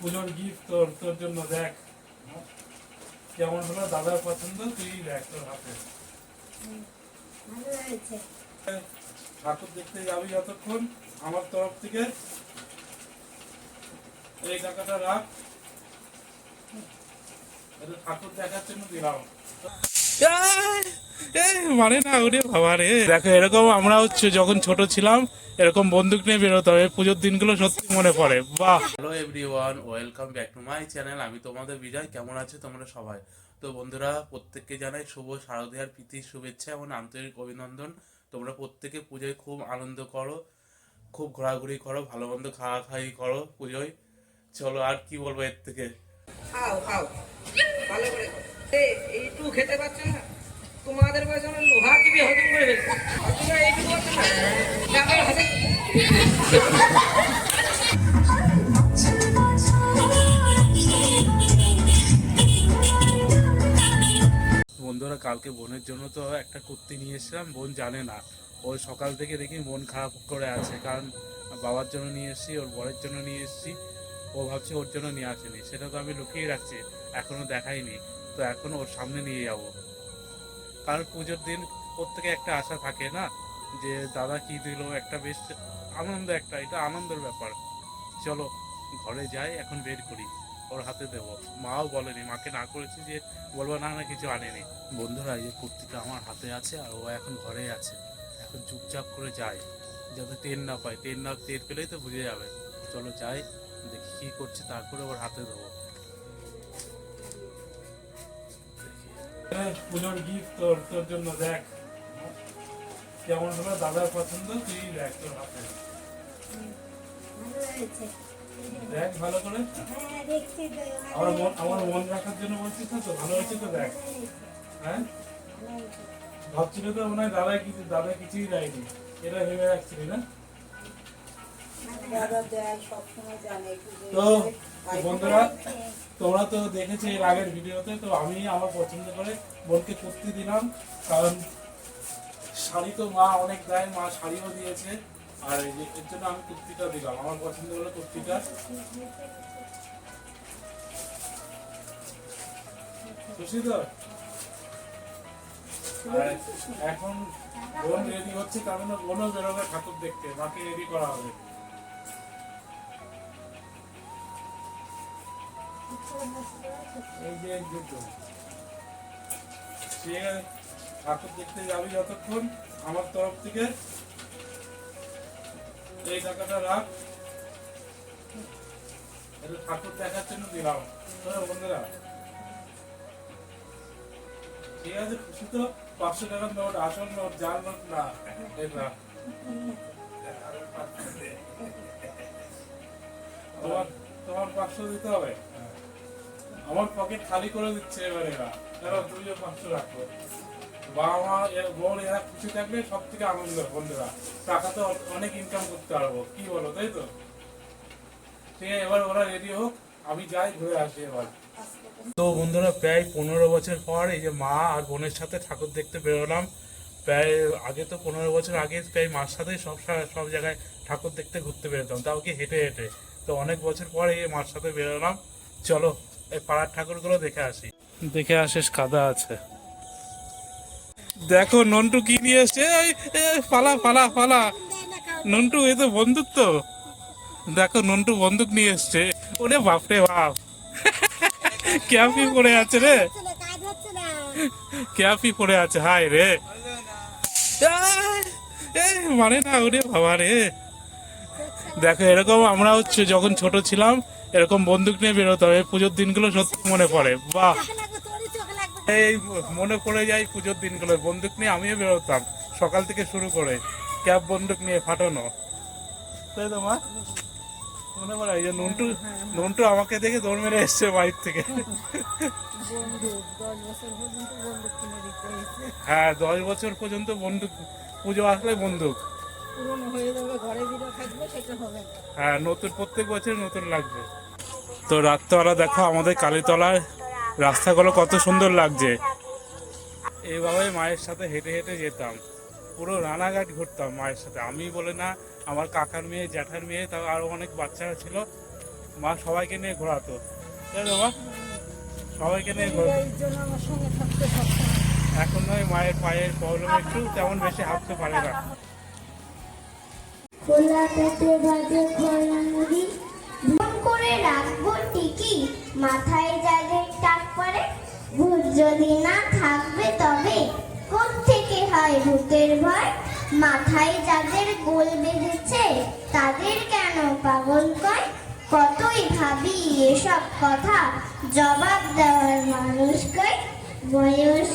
পুজোর গিফট তোর তোর জন্য দেখ। কেমন হলো দাদার পছন্দ? তুই দেখ তোর হাতে। ঠাকুর দেখতে যাবি যতক্ষণ আমার তরফ থেকে। এই টাকাটা রাখ। ঠাকুর দেখার জন্য দিলাম। মানে না ওরে বাবা রে। দেখো এরকম আমরা হচ্ছে যখন ছোট ছিলাম এরকম বন্দুক নিয়ে বেরোতাম এই পুজোর দিনগুলো সত্যি মনে পড়ে। বাহ! Hello everyone welcome back to my channel আমি তোমাদের বিজয় কেমন আছো তোমরা সবাই? তো বন্ধুরা প্রত্যেককে জানাই শুভ শারদীয়ার প্রীতির শুভেচ্ছা এবং আন্তরিক অভিনন্দন। তোমরা প্রত্যেকে পুজোয় খুব আনন্দ করো খুব ঘোরাঘুরি করো ভালো মন্দ খাওয়া খাই করো পুজোয়। চলো আর কি বলব এর থেকে? খাও খাও। ভালো করে খাও। এই এইটুকু খেতে পারছ না? তোমাদের লোহা টিভি হজম করে বন্ধুরা, কালকে বোনের জন্য তো একটা কুর্তি নিয়ে এসেছিলাম, বোন জানে না। ওই সকাল থেকে দেখি মন খারাপ করে আছে, কারণ বাবার জন্য নিয়ে এসেছি, ওর বরের জন্য নিয়ে এসেছি। ও ভাবছে ওর জন্য নিয়ে আসেনি, সেটা তো আমি লুকিয়ে রাখছি, এখনও দেখাইনি। তো এখন ওর সামনে নিয়ে যাব। কারণ পুজোর দিন প্রত্যেকে একটা আশা থাকে না যে দাদা কি দিল, একটা বেশ আনন্দ একটা, এটা আনন্দের ব্যাপার। চলো, ঘরে যাই, এখন বের করি। ওর হাতে দেবো। মাও বলেনি, মাকে না করেছি যে বলব, না না, কিছু আনেনি। বন্ধুরা, এই কুর্তিটা আমার হাতে আছে আর ও এখন ঘরে আছে। এখন চুপচাপ করে যায় যাতে টেন না পায়। টেন না, টের পেলেই তো বুঝে যাবে। চলো যাই, দেখি কি করছে, তারপরে ওর হাতে দেবো। পুজোর গিফট তোর তোর জন্য দেখ। কেমন দাদার পছন্দ, তুই দেখ তোর হাতে। দেখ, ভালো করে। হ্যাঁ আমার মন আমার মন রাখার জন্য বলছিস না তো? ভালো হয়েছে তো দেখ। হ্যাঁ? ভাবছিল তো মনে হয় দাদা কিছু দাদা কিছুই দেয়নি। এটা ভেবে রাখছিলি না দাদা দেয় সবসময় জানে পুজোয় তো বন্ধুরা তোমরা তো দেখেছ এর আগের ভিডিওতে তো আমি আমার পছন্দ করে বোনকে কুর্তি দিলাম কারণ শাড়ি তো মা অনেক দেয় মা শাড়িও দিয়েছে আর এর জন্য আমি কুর্তিটা দিলাম আমার পছন্দ হলো কুর্তিটা। খুশি তো এখন বোন রেডি হচ্ছে তার মানে বোনও বেরোবে ঠাকুর দেখতে মাকে রেডি করা হবে। ঠাকুর দেখতে যাবি যতক্ষণ আমার তরফ থেকে। এই টাকাটা রাখ। এটা ঠাকুর দেখার জন্য দিলাম। বন্ধুরা। ঠিক আছে? খুশি তো? পাঁচশো টাকার নোট, আসল নোট জাল নোট না এটা তোমার তোমার পাঁচশো দিতে হবে? আমার পকেট খালি করে দিচ্ছে এবার এরা। এরা তুইও পাঁচশো রাখো। বাবা মা বোন, এরা খুশি থাকলে সব থেকে আনন্দ বন্ধুরা। টাকা তো অনেক ইনকাম করতে পারব। কি বলো, তাই তো? ঠিক আছে, এবার ওরা রেডি হোক, আমি যাই, ঘুরে আসি এবার। তো বন্ধুরা, প্রায় পনেরো বছর পর এই যে মা আর বোনের সাথে ঠাকুর দেখতে বেরোলাম। প্রায় আগে তো পনেরো বছর আগে প্রায় মার সাথে সব সব জায়গায় ঠাকুর দেখতে ঘুরতে বেরোতাম। তাও কি হেঁটে হেঁটে। তো অনেক বছর পর এই মার সাথে বেরোলাম। চলো এই পাড়ার ঠাকুরগুলো দেখে আসি। দেখে আসিস কাদা আছে। দেখো, নন্টু কি নিয়ে এসছে পালা পালা পালা। নন্টু, এ তো বন্দুক দেখো, নন্টু বন্দুক নিয়ে এসছে। ওরে বাপরে বাপ। পড়ে আছে রে। ক্যাপি পড়ে আছে হাই রে। মানে না, ওরে বাবা রে। দেখো, এরকম আমরা হচ্ছে যখন ছোট ছিলাম এরকম বন্দুক নিয়ে বেরোতাম এই পুজোর দিনগুলো সত্যি মনে পড়ে। লাগবে এই মনে পড়ে যায় পুজোর দিনগুলো। বন্দুক নিয়ে আমিও বেরোতাম সকাল থেকে শুরু করে। ক্যাব বন্দুক নিয়ে ফাটানো। তাই তো মা? মনে পড়ে এই যে নন্টু নন্টু আমাকে দেখে দৌড় মেরে এসছে বাইর থেকে। হ্যাঁ দশ বছর পর্যন্ত বন্দুক পুজো আসলে বন্দুক। পুরনো হয়ে যাবে ঘরে যেটা থাকবে সেটা হবে। হ্যাঁ নতুন প্রত্যেক বছর নতুন লাগবে। তো রাত্রবেলা দেখো আমাদের কালীতলার রাস্তাগুলো কত সুন্দর লাগছে। এইভাবে মায়ের সাথে হেঁটে হেঁটে যেতাম। পুরো রানাঘাট ঘুরতাম মায়ের সাথে। আমি বলে না আমার কাকার মেয়ে জ্যাঠার মেয়ে তাও আরও অনেক বাচ্চারা ছিল। মা সবাইকে নিয়ে ঘোরাতো। তাই তো সবাইকে নিয়ে এখন নয় মায়ের পায়ের প্রবলেম একটু তেমন বেশি হাঁটতে পারে না। খোলা পেটে বাজে খোলা মন করে রাখব ঠিকই, মাথায় যাদের টাক পড়ে, ভূত যদি না থাকবে তবে থেকে হয় ভূতের ভয়? মাথায় যাদের গোল বেঁধেছে, তাদের কেন পাগল কয়? কতই ভাবি এসব কথা, জবাব দেওয়ার মানুষ কয়? বয়স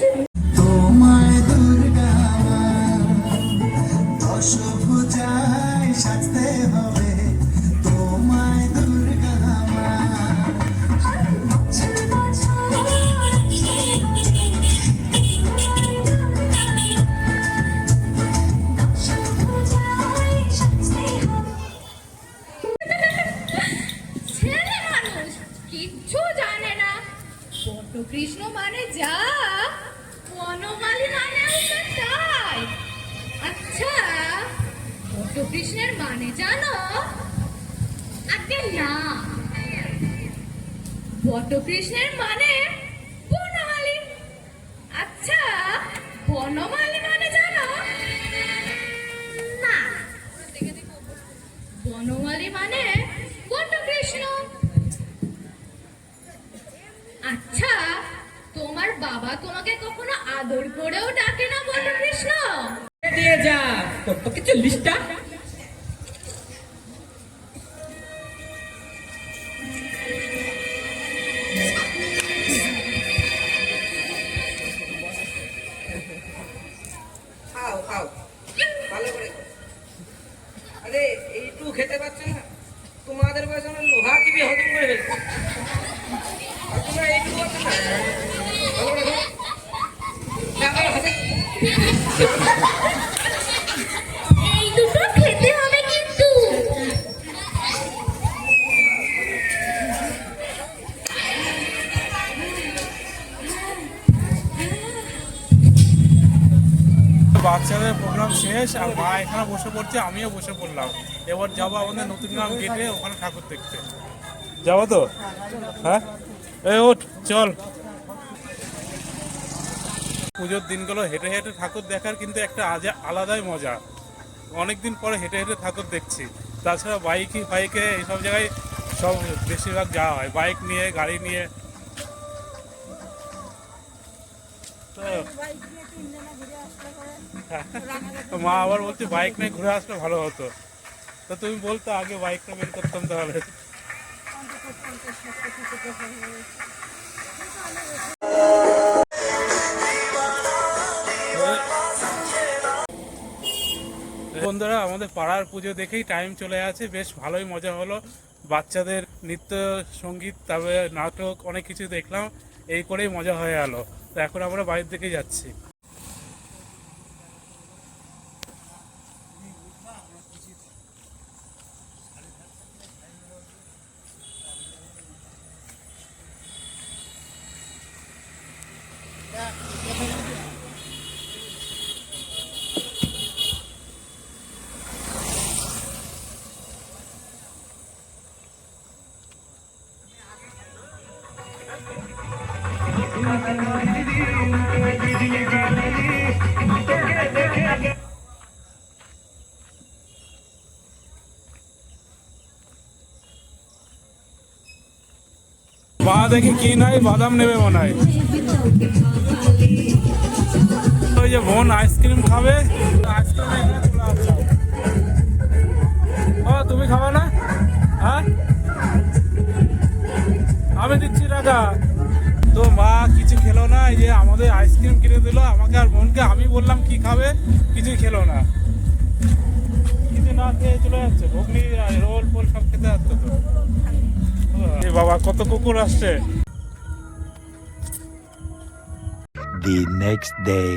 লিস্টটা পড়ছে আমিও বসে পড়লাম। এবার যাব আমাদের নতুন গ্রাম গেটে ওখানে ঠাকুর দেখতে। যাব তো? হ্যাঁ? এই ওঠ চল। পুজোর দিনগুলো হেঁটে হেঁটে ঠাকুর দেখার কিন্তু একটা আজা- আলাদাই মজা। অনেকদিন পরে হেঁটে হেঁটে ঠাকুর দেখছি। তাছাড়া বাইকে বাইকে এইসব জায়গায় সব বেশিরভাগ যাওয়া হয়। বাইক নিয়ে গাড়ি নিয়ে। তো মা আবার বলছে, বাইক নিয়ে ঘুরে আসলে ভালো হতো। তো তুমি বলতো, আগে বাইকটা বের করতাম তাহলে। বন্ধুরা, আমাদের পাড়ার পুজো দেখেই টাইম চলে আছে বেশ ভালোই মজা হলো। বাচ্চাদের নৃত্য, সংগীত, তারপরে নাটক, অনেক কিছু দেখলাম। এই করেই মজা হয়ে গেল তো এখন আমরা বাড়ির দিকে যাচ্ছি। দেখি কি নাই বাদাম নেবে মনে হয় ওই যে বোন আইসক্রিম খাবে আইসক্রিম এখানে চলে আসছে। ও তুমি খাবে না হ্যাঁ আমি দিচ্ছি টাকা তো মা কিছু খেলো না এই যে আমাদের আইসক্রিম কিনে দিল আমাকে আর বোনকে আমি বললাম কি খাবে কিছুই খেলো না। কিছু না খেয়ে চলে যাচ্ছে ঘুগনি রোল ফোল সব খেতে যাচ্ছে তো। বাবা কত কুকুর আসছে। The next day.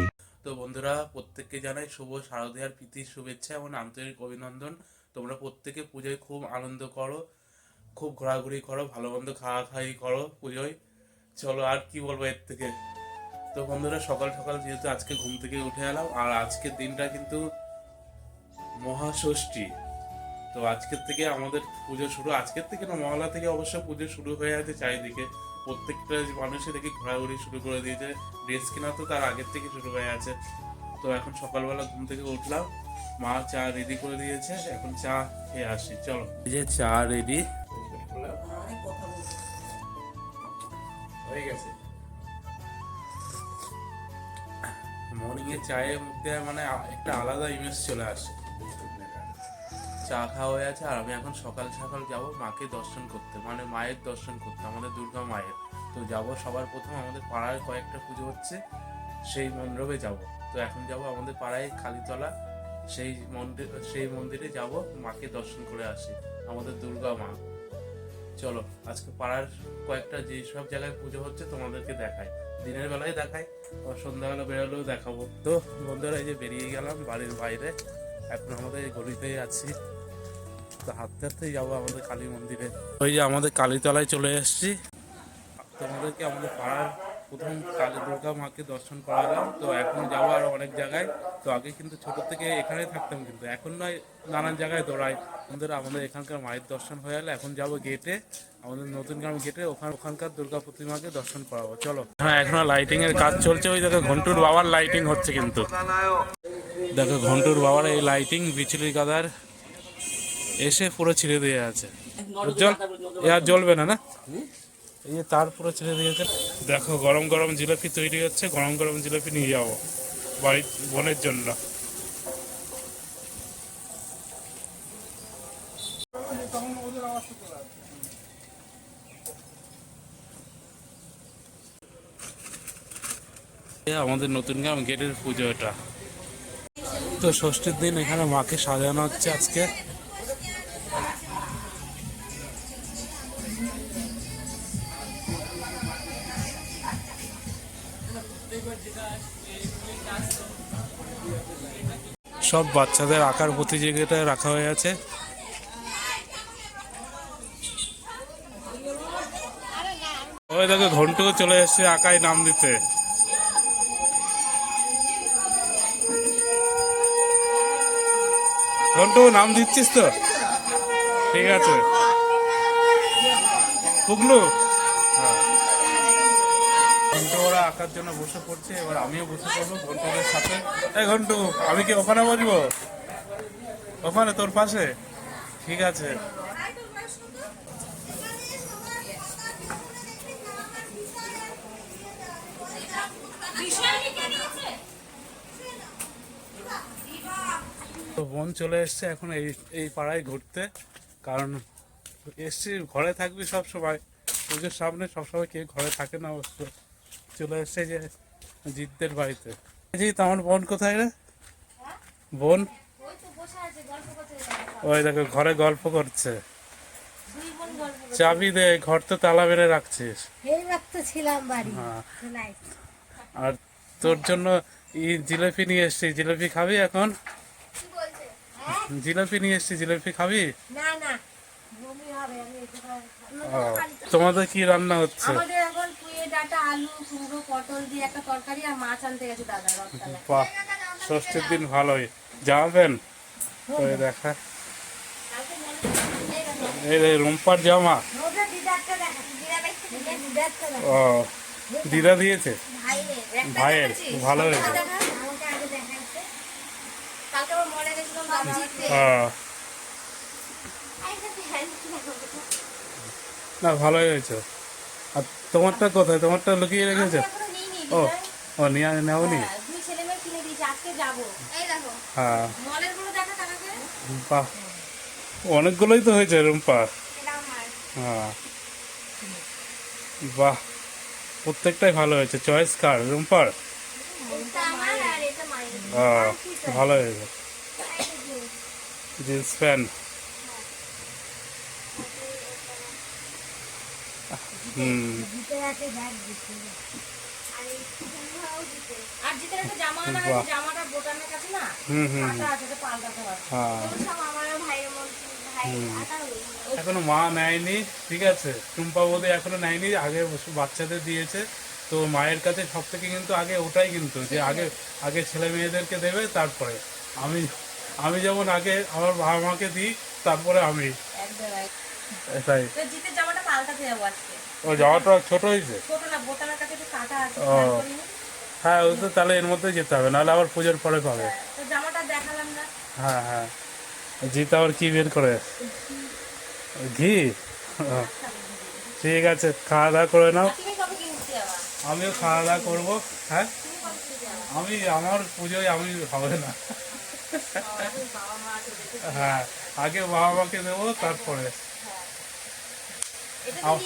তো বন্ধুরা প্রত্যেককে জানাই শুভ শারদীয়ার প্রীতির শুভেচ্ছা এবং আন্তরিক অভিনন্দন। তোমরা প্রত্যেকে পুজোয় খুব আনন্দ করো খুব ঘোরাঘুরি করো ভালো মন্দ খাওয়া খাওয়ি করো পুজোয়। চলো আর কি বলব এর থেকে? তো বন্ধুরা, সকাল সকাল যেহেতু আজকে ঘুম থেকে উঠে এলাম, আর আজকের দিনটা কিন্তু মহাষষ্ঠী। তো আজকের থেকে আমাদের পুজো শুরু, আজকের থেকে না মহলা থেকে অবশ্য পুজো শুরু হয়ে আছে চারিদিকে। প্রত্যেকটা মানুষই দেখি ঘোরাঘুরি শুরু করে দিয়েছে। ড্রেস কেনা তো তার আগের থেকে শুরু হয়ে আছে। তো এখন সকালবেলা ঘুম থেকে উঠলাম, মা চা রেডি করে দিয়েছে, এখন চা খেয়ে আসি, চলো। এই যে চা রেডি হয়ে গেছে। মর্নিং এর চায়ের মধ্যে মানে একটা আলাদা ইমেজ চলে আসে। চা খাওয়া হয়ে আছে আর আমি এখন সকাল সকাল যাব মাকে দর্শন করতে। মানে মায়ের দর্শন করতে, আমাদের দুর্গা মায়ের। তো যাব সবার প্রথম, আমাদের পাড়ায় কয়েকটা পুজো হচ্ছে, সেই মণ্ডপে যাব। তো এখন যাব আমাদের পাড়ায় কালীতলা, সেই মন্দির সেই মন্দিরে যাব, মাকে দর্শন করে আসি, আমাদের দুর্গা মা। চলো, আজকে পাড়ার কয়েকটা যে সব জায়গায় পুজো হচ্ছে তোমাদেরকে দেখায় দিনের বেলায় দেখায় আর সন্ধ্যাবেলা বেরোলেও দেখাবো। তো, বন্ধুরা, এই যে বেরিয়ে গেলাম বাড়ির বাইরে। এখন আমাদের এই গলিতেই আছি। তো হাঁটতে হাঁটতেই যাব আমাদের কালী মন্দিরে। ওই যে আমাদের কালীতলায় চলে এসছি। তোমাদেরকে আমাদের পাড়ার প্রথম কালী দুর্গা মাকে দর্শন করালাম। তো এখন যাব আরও অনেক জায়গায়। তো আগে কিন্তু ছোট থেকে এখানে থাকতাম কিন্তু। এখন নয় নানান জায়গায় দৌড়াই। বন্ধুরা আমাদের এখানকার মায়ের দর্শন হয়ে গেলে এখন যাব গেটে আমাদের নতুন গ্রাম গেটে ওখানে ওখানকার দুর্গা প্রতিমাকে দর্শন করাবো। চলো। হ্যাঁ এখনও লাইটিং এর কাজ চলছে। ওই দেখো ঘন্টুর বাবার লাইটিং হচ্ছে কিন্তু। দেখো ঘন্টুর বাবার এই লাইটিং বিচুলি গাদার। এসে পুরো ছিঁড়ে দিয়ে আছে। উজ্জ্বল এ আর জ্বলবে না না? এই যে তার পুরো ছেড়ে দিয়েছে দেখো গরম গরম জিলাপি তৈরি হচ্ছে গরম গরম জিলাপি নিয়ে যাব বাড়ির বোনের জন্য। এ আমাদের নতুন গ্রাম গেটের পুজো এটা। তো ষষ্ঠীর দিন এখানে মাকে সাজানো হচ্ছে আজকে। সব বাচ্চাদের আঁকার প্রতিযোগিতায় রাখা হয়ে আছে। ওই দেখো চলে এসেছে আঁকায় নাম দিতে। ঘন্টু, নাম দিচ্ছিস তো? ঠিক আছে। পুগলু আঁকার জন্য বসে পড়ছে, এবার আমিও বসে পড়ব ঘন্টুদের সাথে। এই ঘন্টু, আমি কি ওখানে বসবো? ওখানে, তোর পাশে? ঠিক আছে। তো বোন চলে এসছে এখন এই এই পাড়ায় ঘুরতে, কারণ এসছি, ঘরে থাকবি সব সময় পুজোর সামনে সবসময় কেউ ঘরে থাকে না অবশ্য। চলে এসছে যে জিতদের বাড়িতে। জি তো আমার বোন কোথায় রে? বোন? ওই দেখো ঘরে গল্প করছে। চাবি দে ঘর তো তালা মেরে রাখছিস। বাড়ি। হ্যাঁ। আর তোর জন্য জিলাপি নিয়ে এসছি। জিলাপি খাবি এখন? জিলাপি নিয়ে এসছি। জিলাপি খাবি? তোমাদের কি রান্না হচ্ছে? আমাদের ডাটা আলু কুমড়ো পটল দিয়ে একটা তরকারি আর মাছ আনতে গেছে দাদা রথতলায়। বাহ ষষ্ঠীর দিন ভালোই। জামাবেন ওই দেখা। এই রুম্পার জামা। ও দিদা দিয়েছে? ভাইয়ের ভালো হয়েছে। দাদা ও, না ভালোই হয়েছে। আর তোমারটা কোথায়? তোমারটা লুকিয়ে রেখেছো? ও ও নিয়ে হ্যাঁ, এই দেখো হ্যাঁ। বাহ অনেকগুলোই তো হয়েছে রুম্পা। হ্যাঁ। বাহ প্রত্যেকটাই ভালো হয়েছে চয়েস কার? রুম্পার? হ্যাঁ ভালো হয়েছে। জিন্স প্যান্ট হুম দিতে আছে ব্যাগ দিতে আর জিতের একটা জামা আনা হয়েছে জামাটা বোটামের কাছে না হুম হুম কাটা আছে এটা পাল্টাতে হবে হ্যাঁ আমার ভাইয়ের মধ্যে ভাই আটা এখনও মা নেয়নি ঠিক আছে? টুম্পা বোধে এখনও নেয়নি আগে বাচ্চাদের দিয়েছে। তো মায়ের কাছে সব থেকে কিন্তু আগে ওটাই কিন্তু যে আগে আগে ছেলে মেয়েদেরকে দেবে তারপরে। আমি আমি যেমন আগে আমার বাবা মাকে দিই তারপরে আমি। জিতের জামাটা পাল্টাতে যাব আজকে। ও জামাটা ছোট হয়েছে? ও। হ্যাঁ ওই তো তাহলে এর মধ্যে যেতে হবে নাহলে আবার পুজোর পরে পাবে। হ্যাঁ হ্যাঁ জিত আবার কি বের করে? ঘি? ঠিক আছে খাওয়া দাওয়া করে নাও। আমিও খাওয়া দাওয়া করব হ্যাঁ? আমি আমার পুজোয় আমি হবে না। হ্যাঁ আগে বাবা মাকে দেবো তারপরে। আম-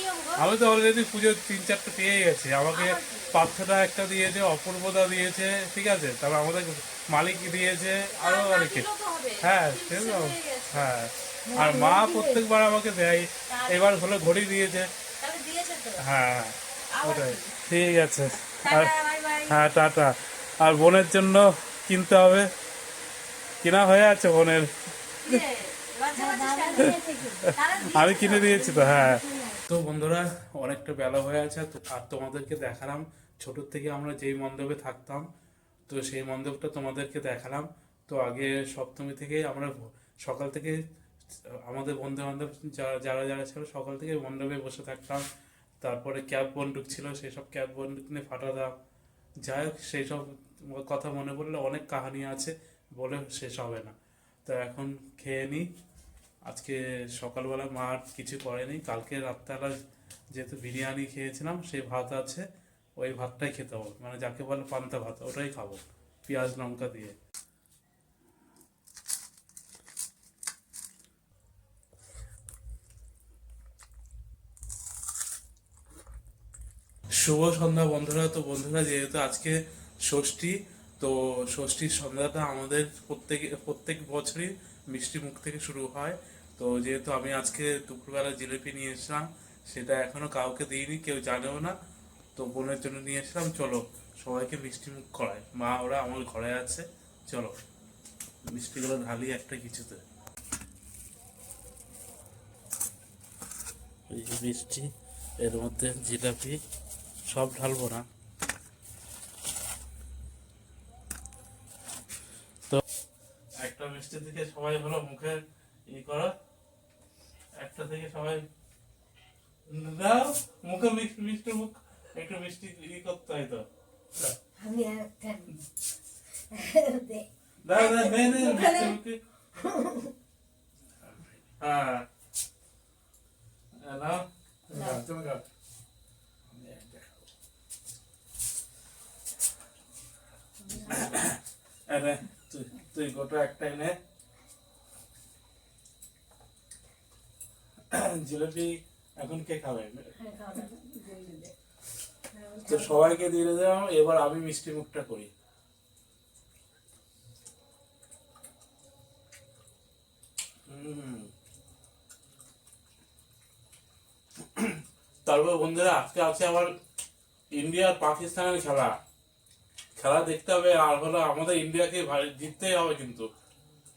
তো অলরেডি পুজোর তিন চারটে পেয়ে গেছি আমাকে পার্থটা একটা দিয়েছে অপূর্বদা দিয়েছে ঠিক আছে তারপর আমাদের মালিক দিয়েছে আরও অনেকে। হ্যাঁ হ্যাঁ আর মা প্রত্যেকবার আমাকে দেয় এবার হলো ঘড়ি দিয়েছে তাহলে হ্যাঁ ওটাই ঠিক আছে আর টাটা বাই বাই হ্যাঁ টাটা আর বোনের জন্য কিনতে হবে কিনা হয়ে আছে বোনের আমি কিনে দিয়েছি তো হ্যাঁ তো বন্ধুরা, অনেকটা বেলা হয়ে আছে আর তোমাদেরকে দেখালাম, ছোট থেকে আমরা যেই মণ্ডপে থাকতাম, তো সেই মণ্ডপটা তোমাদেরকে দেখালাম। তো আগে সপ্তমী থেকে আমরা সকাল থেকে, আমাদের বন্ধু বান্ধব যারা যারা যারা ছিল, সকাল থেকে মণ্ডপে বসে থাকতাম। তারপরে ক্যাব বন্দুক ছিল সেই সব ক্যাব বন্দুক নিয়ে ফাটাতাম। যাই হোক সেই সব কথা মনে পড়লে অনেক কাহানি আছে বলে শেষ হবে না। তো এখন খেয়ে নিই আজকে সকালবেলা মা কিছু করেনি। কালকে রাত্রেবেলা যেহেতু বিরিয়ানি খেয়েছিলাম, সেই ভাত আছে, ওই ভাতটাই খেতে হবে। মানে যাকে বলে পান্তা ভাত, ওটাই খাব, পেঁয়াজ, লঙ্কা দিয়ে। শুভ সন্ধ্যা বন্ধুরা। তো বন্ধুরা, যেহেতু আজকে ষষ্ঠী, তো ষষ্ঠীর সন্ধ্যাটা আমাদের প্রত্যেক প্রত্যেক বছরই মিষ্টি মুখ থেকে শুরু হয়। তো যেহেতু আমি আজকে দুপুরবেলা জিলিপি নিয়ে এসলাম সেটা এখনও কাউকে দিইনি, কেউ জানেও না। তো বোনের জন্য নিয়ে এসলাম চলো সবাইকে মিষ্টি মুখ করায় মা, ওরা আমার ঘরে আছে, চলো। মিষ্টিগুলো ঢালি একটা কিছুতে। মিষ্টি, এর মধ্যে জিলাপি, সব ঢালবো না। তো একটা মিষ্টি থেকে সবাই হলো মুখে ই করো। একটা থেকে সবাই দাও মুখে মিষ্টি মিষ্টি মুখ একটু মিষ্টি ই করতে হয় তো। আমি একটা দাও দাও মিষ্টি হ্যাঁ। নাও নাও, তুমি খাও। তুই তুই গোটা একটাই নে। জিলাপি এখন কে খাবে? তো সবাইকে দিয়ে দিলাম এবার আমি মিষ্টি মুখটা করি। তারপর বন্ধুরা আজকে আছে আবার ইন্ডিয়া আর পাকিস্তানের খেলা। খেলা দেখতে হবে আর হলো আমাদের ইন্ডিয়াকে জিততেই হবে কিন্তু।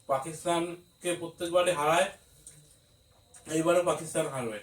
পাকিস্তানকে প্রত্যেকবারই হারায় এইবারও পাকিস্তান হারবে।